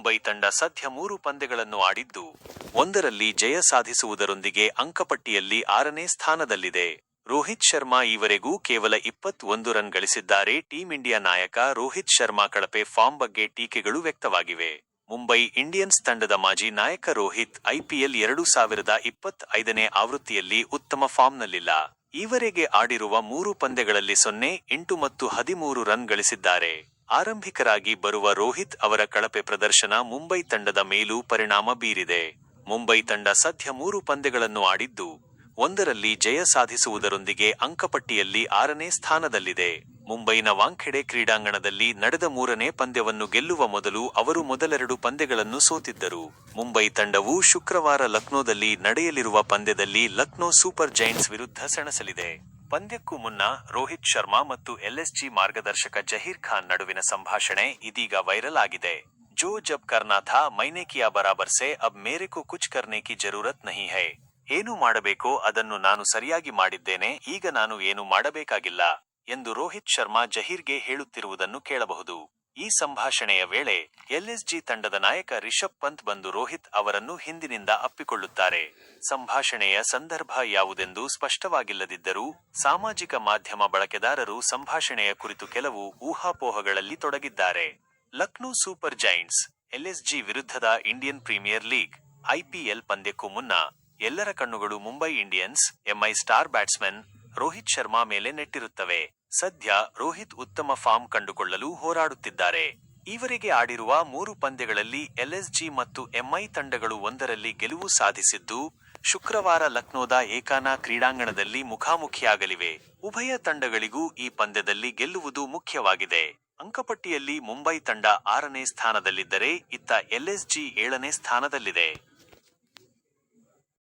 ಮುಂಬೈ ತಂಡ ಸದ್ಯ ಮೂರು ಪಂದ್ಯಗಳನ್ನು ಆಡಿದ್ದು, ಒಂದರಲ್ಲಿ ಜಯ ಸಾಧಿಸುವುದರೊಂದಿಗೆ ಅಂಕಪಟ್ಟಿಯಲ್ಲಿ ಆರನೇ ಸ್ಥಾನದಲ್ಲಿದೆ. ರೋಹಿತ್ ಶರ್ಮಾ ಈವರೆಗೂ ಕೇವಲ ಇಪ್ಪತ್ತೊಂದು ರನ್ ಗಳಿಸಿದ್ದಾರೆ. ಟೀಂ ಇಂಡಿಯಾ ನಾಯಕ ರೋಹಿತ್ ಶರ್ಮಾ ಕಳಪೆ ಫಾರ್ಮ್ ಬಗ್ಗೆ ಟೀಕೆಗಳು ವ್ಯಕ್ತವಾಗಿವೆ. ಮುಂಬೈ ಇಂಡಿಯನ್ಸ್ ತಂಡದ ಮಾಜಿ ನಾಯಕ ರೋಹಿತ್ ಐಪಿಎಲ್ ಎರಡು ಸಾವಿರದ ಇಪ್ಪತ್ತ್ ಐದನೇ ಆವೃತ್ತಿಯಲ್ಲಿ ಉತ್ತಮ ಫಾರ್ಮ್ನಲ್ಲಿಲ್ಲ. ಈವರೆಗೆ ಆಡಿರುವ ಮೂರು ಪಂದ್ಯಗಳಲ್ಲಿ ಸೊನ್ನೆ, ಎಂಟು ಮತ್ತು ಹದಿಮೂರು ರನ್ ಗಳಿಸಿದ್ದಾರೆ. ಆರಂಭಿಕರಾಗಿ ಬರುವ ರೋಹಿತ್ ಅವರ ಕಳಪೆ ಪ್ರದರ್ಶನ ಮುಂಬೈ ತಂಡದ ಮೇಲೂ ಪರಿಣಾಮ ಬೀರಿದೆ. ಮುಂಬೈ ತಂಡ ಸದ್ಯ ಮೂರು ಪಂದ್ಯಗಳನ್ನು ಆಡಿದ್ದು, ಒಂದರಲ್ಲಿ ಜಯ ಸಾಧಿಸುವುದರೊಂದಿಗೆ ಅಂಕಪಟ್ಟಿಯಲ್ಲಿ ಆರನೇ ಸ್ಥಾನದಲ್ಲಿದೆ. ಮುಂಬೈನ ವಾಂಖೆಡೆ ಕ್ರೀಡಾಂಗಣದಲ್ಲಿ ನಡೆದ ಮೂರನೇ ಪಂದ್ಯವನ್ನು ಗೆಲ್ಲುವ ಮೊದಲು ಅವರು ಮೊದಲೆರಡು ಪಂದ್ಯಗಳನ್ನು ಸೋತಿದ್ದರು. ಮುಂಬೈ ತಂಡವು ಶುಕ್ರವಾರ ಲಕ್ನೋದಲ್ಲಿ ನಡೆಯಲಿರುವ ಪಂದ್ಯದಲ್ಲಿ ಲಕ್ನೋ ಸೂಪರ್ ಜೈಂಟ್ಸ್ ವಿರುದ್ಧ ಸೆಣಸಲಿದೆ. ಪಂದ್ಯಕ್ಕೂ ಮುನ್ನ ರೋಹಿತ್ ಶರ್ಮಾ ಮತ್ತು ಎಲ್ಎಸ್ಜಿ ಮಾರ್ಗದರ್ಶಕ ಜಹೀರ್ ಖಾನ್ ನಡುವಿನ ಸಂಭಾಷಣೆ ಇದೀಗ ವೈರಲ್ ಆಗಿದೆ. ಜೋ ಜಬ್ ಕರ್ನಾ ಥಾ, ಮೈನೆ ಕಿಯಾ ಬರಾಬರ್ ಸೆ, ಅಬ್ ಮೇರೆ ಕೋ ಕುಚ್ ಕರ್ನೆ ಕಿ ಜರೂರತ್ ನಹಿ ಹೈ. ಏನು ಮಾಡಬೇಕೋ ಅದನ್ನು ನಾನು ಸರಿಯಾಗಿ ಮಾಡಿದ್ದೇನೆ, ಈಗ ನಾನು ಏನು ಮಾಡಬೇಕಾಗಿಲ್ಲ, ಎಂದು ರೋಹಿತ್ ಶರ್ಮಾ ಜಹೀರ್ಗೆ ಹೇಳುತ್ತಿರುವುದನ್ನು ಕೇಳಬಹುದು. ಈ ಸಂಭಾಷಣೆಯ ವೇಳೆ ಎಲ್ಎಸ್ಜಿ ತಂಡದ ನಾಯಕ ರಿಷಬ್ ಪಂತ್ ಬಂದು ರೋಹಿತ್ ಅವರನ್ನು ಹಿಂದಿನಿಂದ ಅಪ್ಪಿಕೊಳ್ಳುತ್ತಾರೆ. ಸಂಭಾಷಣೆಯ ಸಂದರ್ಭ ಯಾವುದೆಂದು ಸ್ಪಷ್ಟವಾಗಿಲ್ಲದಿದ್ದರೂ ಸಾಮಾಜಿಕ ಮಾಧ್ಯಮ ಬಳಕೆದಾರರು ಸಂಭಾಷಣೆಯ ಕುರಿತು ಕೆಲವು ಊಹಾಪೋಹಗಳಲ್ಲಿ ತೊಡಗಿದ್ದಾರೆ. ಲಕ್ನೋ ಸೂಪರ್ ಜೈಂಟ್ಸ್ ಎಲ್ಎಸ್ಜಿ ವಿರುದ್ಧದ ಇಂಡಿಯನ್ ಪ್ರೀಮಿಯರ್ ಲೀಗ್ ಐಪಿಎಲ್ ಪಂದ್ಯಕ್ಕೂ ಮುನ್ನ ಎಲ್ಲರ ಕಣ್ಣುಗಳು Mumbai Indians MI star batsman Rohit Sharma ಮೇಲೆ ನೆಟ್ಟಿರುತ್ತವೆ. ಸದ್ಯ ರೋಹಿತ್ ಉತ್ತಮ ಫಾರ್ಮ್ ಕಂಡುಕೊಳ್ಳಲು ಹೋರಾಡುತ್ತಿದ್ದಾರೆ. ಈವರೆಗೆ ಆಡಿರುವ ಮೂರು ಪಂದ್ಯಗಳಲ್ಲಿ ಎಲ್ಎಸ್ಜಿ ಮತ್ತು ಎಂಐ ತಂಡಗಳು ಒಂದರಲ್ಲಿ ಗೆಲುವು ಸಾಧಿಸಿದ್ದು, ಶುಕ್ರವಾರ ಲಕ್ನೋದ ಏಕಾನಾ ಕ್ರೀಡಾಂಗಣದಲ್ಲಿ ಮುಖಾಮುಖಿಯಾಗಲಿವೆ. ಉಭಯ ತಂಡಗಳಿಗೂ ಈ ಪಂದ್ಯದಲ್ಲಿ ಗೆಲ್ಲುವುದು ಮುಖ್ಯವಾಗಿದೆ. ಅಂಕಪಟ್ಟಿಯಲ್ಲಿ ಮುಂಬೈ ತಂಡ ಆರನೇ ಸ್ಥಾನದಲ್ಲಿದ್ದರೆ, ಇತ್ತ ಎಲ್ಎಸ್ಜಿ ಏಳನೇ ಸ್ಥಾನದಲ್ಲಿದೆ.